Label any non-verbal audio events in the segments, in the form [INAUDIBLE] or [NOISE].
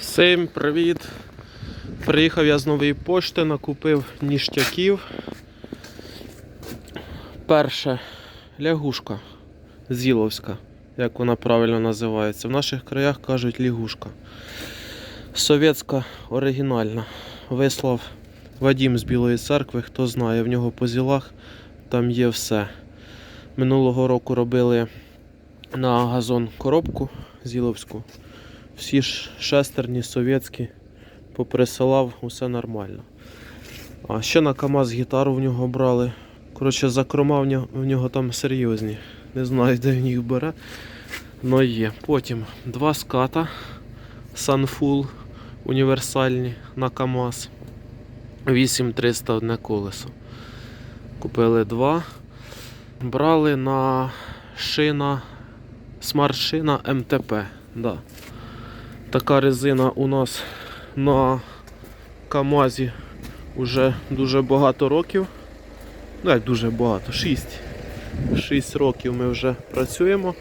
Всім привіт! Приїхав я з нової пошти, накупив ніштяків. Перше лягушка зіловська, як вона правильно називається. В наших краях кажуть лягушка. Совєтська оригінальна. Вислав Вадім з Білої церкви, хто знає, в нього по зілах там є все. Минулого року робили на газон коробку зіловську. Всі ж шестерні совєтські поприсилав, усе нормально. А ще на КАМАЗ гітару в нього брали. Коротше, закрома в нього, в нього там серйозні. Не знаю, де він їх бере. Но є. Потім два ската Sunfull універсальні на КАМАЗ. 8300 одне колесо. Купили два. Брали на шина, смарт-шина МТП. Да. Така резина у нас на КАМАЗі вже дуже багато років. Ну як дуже багато, 6. 6 років ми вже працюємо.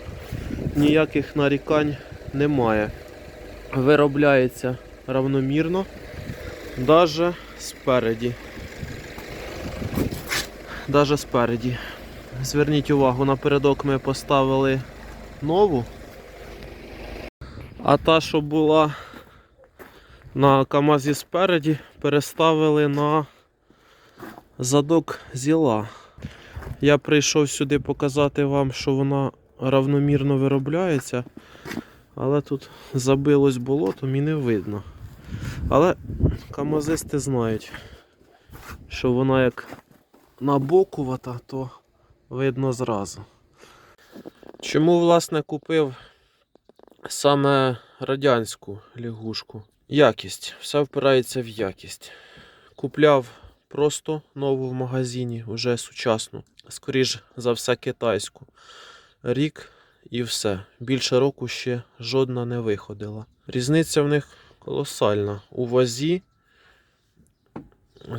Ніяких нарікань немає. Виробляється равномірно, навіть спереді. Даже спереді. Зверніть увагу, напередок ми поставили нову. А та, що була на КАМАЗі спереді, переставили на задок зіла. Я прийшов сюди показати вам, що вона равномірно виробляється, але тут забилось болотом і не видно. Але камазисти знають, що вона як набокувата, то видно зразу. Чому, власне, купив саме радянську лягушку? Якість. Все впирається в якість. Купляв просто нову в магазині, вже сучасну. Скоріш за все, китайську. Рік і все. Більше року ще жодна не виходила. Різниця в них колосальна. У вазі.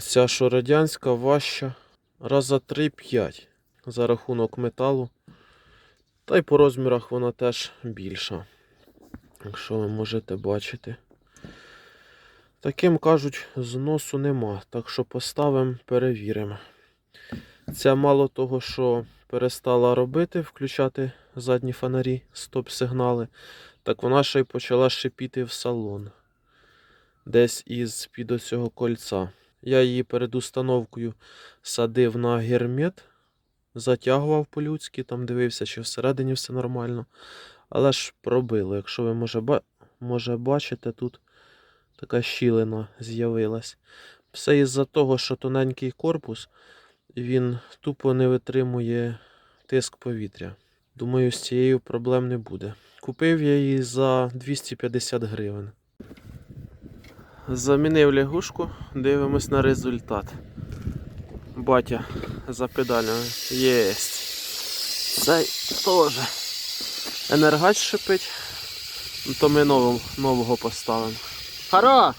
Ця, що радянська, важча раза 3-5 за рахунок металу. Та й по розмірах вона теж більша. Якщо ви можете бачити. Таким кажуть, зносу нема, так що поставимо, перевіримо. Це мало того, що перестала робити, включати задні фонарі, стоп-сигнали, так вона ще й почала шипіти в салон. Десь із під оцього кольця. Я її перед установкою садив на гермет, затягував по-людськи, там дивився, чи всередині все нормально. Але ж пробило. Якщо ви може, ба... може бачите, тут така щілина з'явилась. Все із-за того, що тоненький корпус, він тупо не витримує тиск повітря. Думаю, з цією проблем не буде. Купив я її за 250 гривень. Замінив лягушку, дивимось на результат. Батя за педалями. Єсть. Цей теж. Енергач шипить. Ну, То ми нового, нового поставимо. Харо!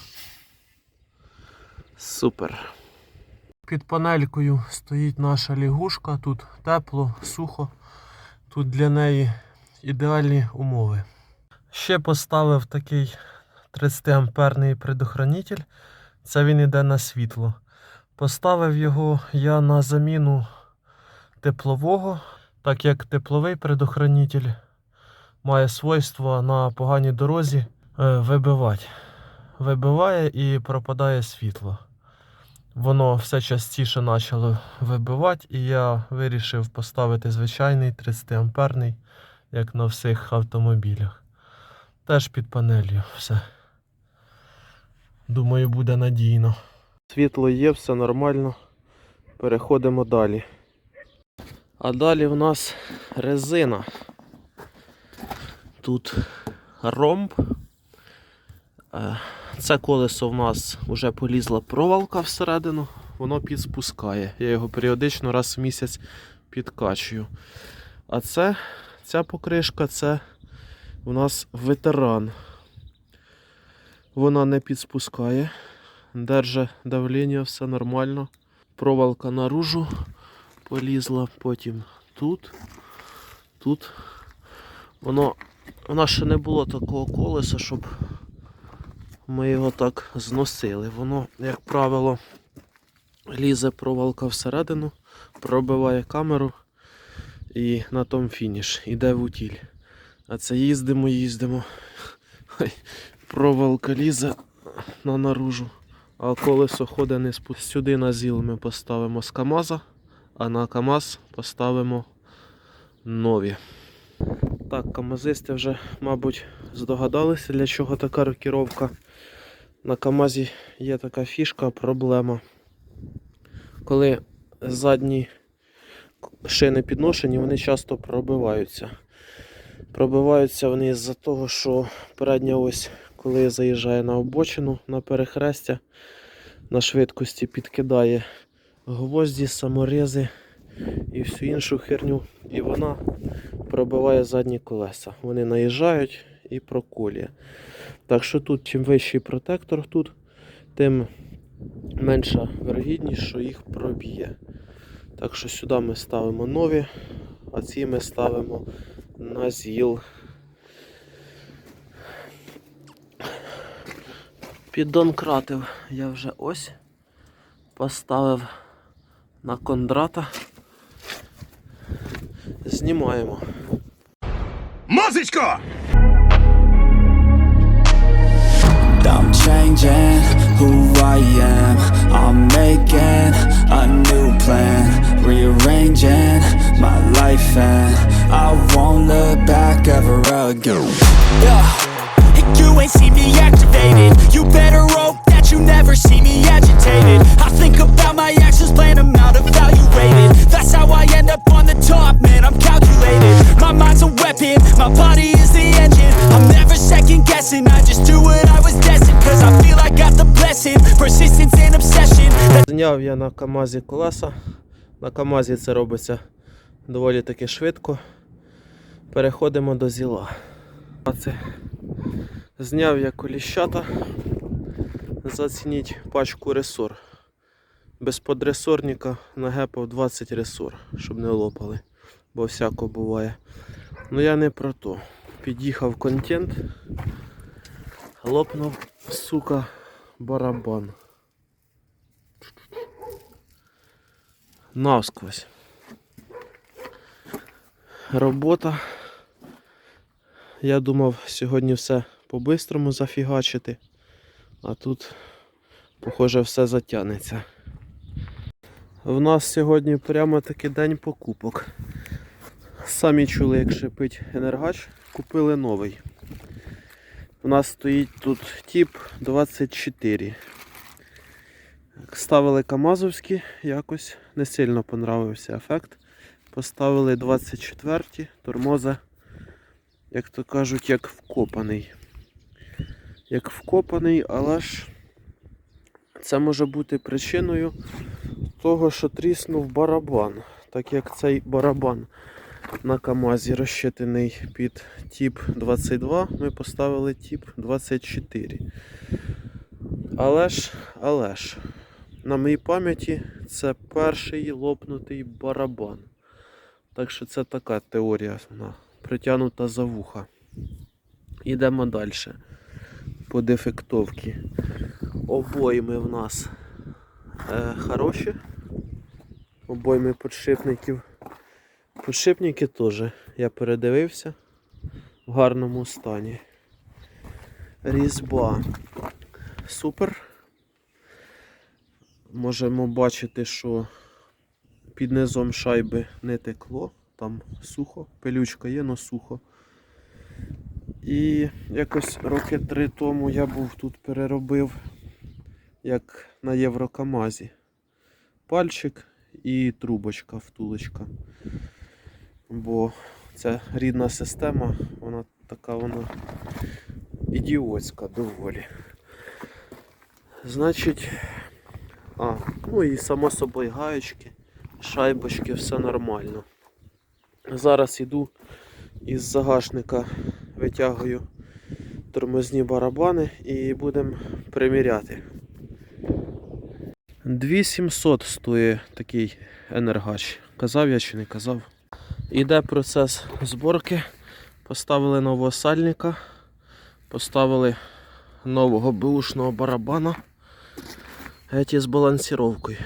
Супер. Під панелькою стоїть наша лягушка. Тут тепло, сухо. Тут для неї ідеальні умови. Ще поставив такий 30 амперний предохранитель. Це він йде на світло. Поставив його я на заміну теплового, так як тепловий предохранитель має свойство на поганій дорозі е, вибивати. Вибиває і пропадає світло. Воно все частіше почало вибивати, і я вирішив поставити звичайний 30 амперний, як на всіх автомобілях. Теж під панелью все. Думаю, буде надійно. Світло є, все нормально. Переходимо далі. А далі в нас резина. Тут ромб. Е, Це колесо в нас вже полізла провалка всередину, воно підспускає. Я його періодично раз в місяць підкачую. А це, ця покришка це у нас ветеран. Вона не підспускає, держить давлення, все нормально. Провалка наружу полізла, потім тут, тут. Воно, у нас ще не було такого колеса, щоб ми його так зносили. Воно, як правило, лізе проволока всередину, пробиває камеру і на том фініш. Іде в утіль. А це їздимо, їздимо. Хай проволока лізе на наружу, а колесо ходить не спу- Сюди на зіл ми поставимо з КАМАЗа, а на КАМАЗ поставимо нові. Так, камазисти вже, мабуть, здогадалися, для чого така рокіровка. На КАМАЗі є така фішка, проблема. Коли задні шини підношені, вони часто пробиваються. Пробиваються вони з-за того, що передня ось, коли заїжджає на обочину на перехрестя, на швидкості підкидає гвозді, саморези і всю іншу херню. І вона пробиває задні колеса. Вони наїжджають і проколює. Так що тут, чим вищий протектор тут, тим менша вергідність, що їх проб'є. Так що сюди ми ставимо нові, а ці ми ставимо на зіл. Піддон кратив я вже ось поставив на кондрата. Знімаємо. Музичко! I'm changing who I am. I'm making a new plan, rearranging my life, and I won't look back ever again. Yeah, and you ain't see me activated. You better Зняв я на КАМАЗі колеса. На КАМАЗі це робиться доволі таки швидко. Переходимо до зіла. Зняв я коліщата. Зацініть пачку ресор. Без подресорника нагепав 20 ресор, щоб не лопали, бо всяко буває. Ну я не про то. Під'їхав контент. Лопнув, сука, барабан. Навсквозь. Робота. Я думав сьогодні все по-бистрому зафігачити, а тут, похоже, все затягнеться. В нас сьогодні прямо такий день покупок. Самі чули, як шипить енергач, купили новий. У нас стоїть тут тип 24. Ставили Камазовські, якось не сильно понравився ефект. Поставили 24 тормоза, як то кажуть, як вкопаний. Як вкопаний, але ж це може бути причиною того, що тріснув барабан. Так як цей барабан на Камазі розчитаний під тип 22, ми поставили тип 24. Але ж, але ж, на моїй пам'яті це перший лопнутий барабан. Так що це така теорія, вона притягнута за вуха. Йдемо далі. По дефектовці. Обойми в нас е, хороші. Обойми подшипників. Подшипники теж я передивився в гарному стані. Різьба супер. Можемо бачити, що під низом шайби не текло, там сухо, пилючка є, но сухо. І якось роки три тому я був тут переробив, як на Єврокамазі. Пальчик і трубочка, втулочка. Бо ця рідна система, вона така вона ідіотська доволі. Значить, а, ну і само собою гаєчки, шайбочки, все нормально. Зараз іду із загашника витягую тормозні барабани і будемо приміряти. 2700 стоїть такий енергач. Казав я чи не казав. Іде процес зборки. Поставили нового сальника, поставили нового бушного барабана. Еті з балансіровкою.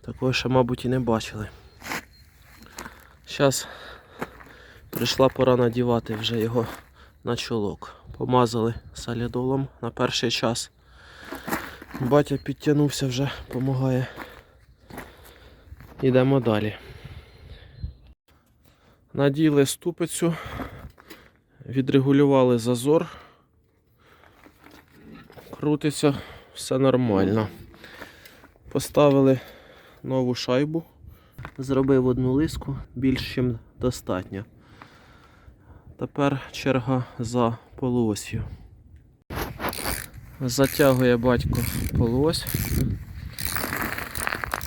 Такого ще, мабуть, і не бачили. Зараз прийшла пора надівати вже його на чолок. Помазали солідолом на перший час. Батя підтягнувся вже, допомагає. Йдемо далі. Наділи ступицю, відрегулювали зазор. Крутиться, все нормально. Поставили нову шайбу. Зробив одну лиску, більш ніж достатньо. Тепер черга за полуосью. Затягує батько полуось.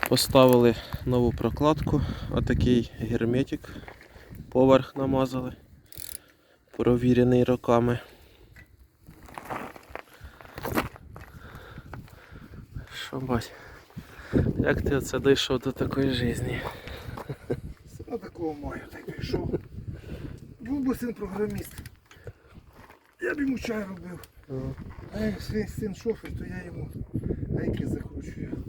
Поставили нову прокладку, отакий герметик. Поверх намазали. Провірений роками. Що бать? Як ти оце дійшов до такої житті? Сина такого маю, так пішов. Був би син програміст. Я б йому чай робив. А як свій син шофер, то я йому гайки закручую.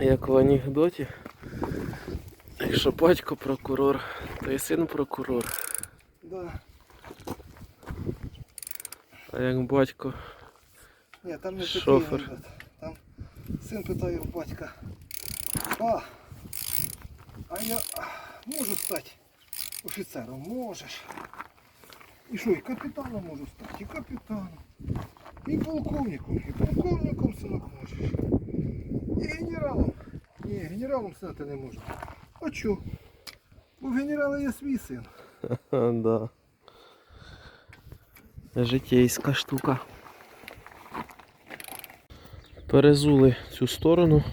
Як в анекдоті. Якщо батько прокурор, то і син прокурор. Да. А як батько Ні, там не Шофер. такий син питає у батька. А, а я можу стати офіцером, можеш. І що, і капітаном можу стати, і капітаном. І полковником, і полковником синок можеш. І генералом. Ні, генералом стати не можна. А чо? Бо в генерала є свій син. [LAUGHS] Да. Житейська штука. Перезули цю сторону.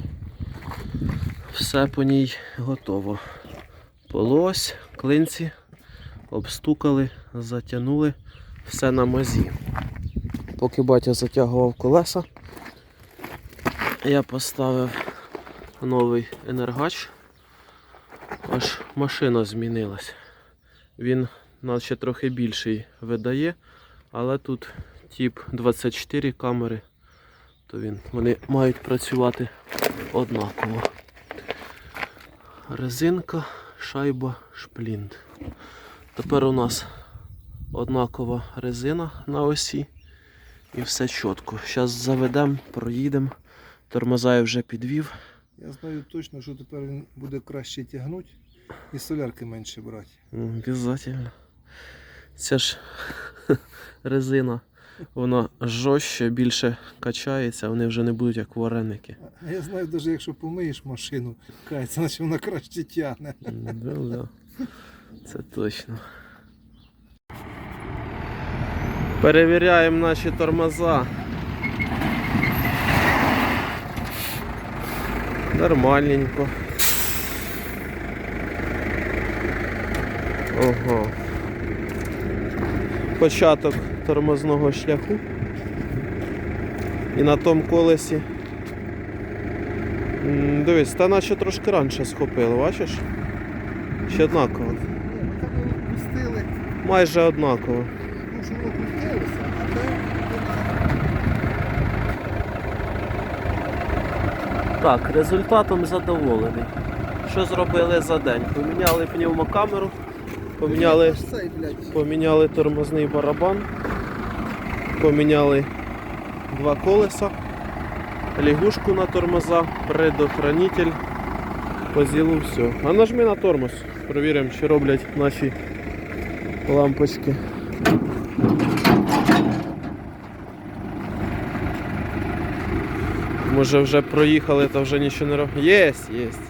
Все по ній готово. Полось, клинці, обстукали, затягнули, все на мазі. Поки батя затягував колеса, я поставив новий енергач. Аж машина змінилась. Він наче трохи більший видає, але тут тип 24 камери, то він, вони мають працювати однаково. Резинка, шайба, шплінт. Тепер у нас однакова резина на осі і все чітко. Зараз заведемо, проїдемо. Тормоза я вже підвів. Я знаю точно, що тепер він буде краще тягнути і солярки менше брати. Ну, Обязательно. Ця ж [LAUGHS] резина, вона жорстче, більше качається, вони вже не будуть як вареники. А я знаю, навіть якщо помиєш машину, кається, значить вона краще тягне. Да, да. Це точно. Перевіряємо наші тормоза. Нормальненько. Ого. Початок тормозного шляху. І на тому колесі. Дивись, та наче трошки раніше схопило, бачиш? Ще однаково. Ну Майже однаково. ну Так, результатом задоволений. Що зробили за день? Поміняли пневмокамеру, поміняли, цей, блядь. поміняли тормозний барабан, поміняли два колеса, лягушку на тормоза, предохранитель, по зілу все. А нажми на тормоз, перевіримо, чи роблять наші лампочки. Може вже проїхали, та вже нічого не робить. Єсть, єсть.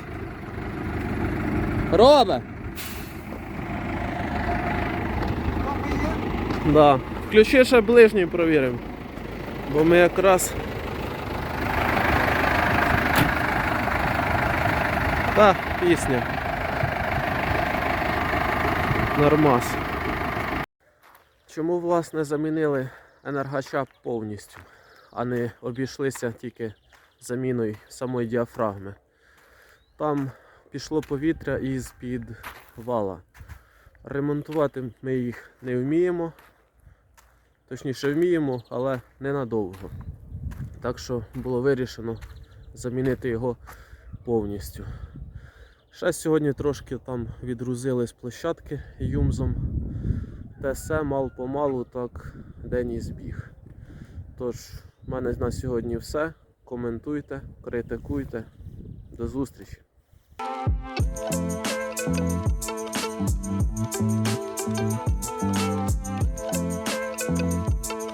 Робе! Да. Включи ще ближній провіримо. Бо ми якраз. Та, пісня. Нормас. Чому, власне, замінили енергача повністю, а не обійшлися тільки заміною самої діафрагми? Там пішло повітря із під вала. Ремонтувати ми їх не вміємо, Точніше вміємо, але ненадовго. Так що було вирішено замінити його повністю. Ще сьогодні трошки там відгрузили з площадки юмзом. Те все мал-помалу так день і збіг. Тож, в мене на сьогодні все. Коментуйте, критикуйте. До зустрічі!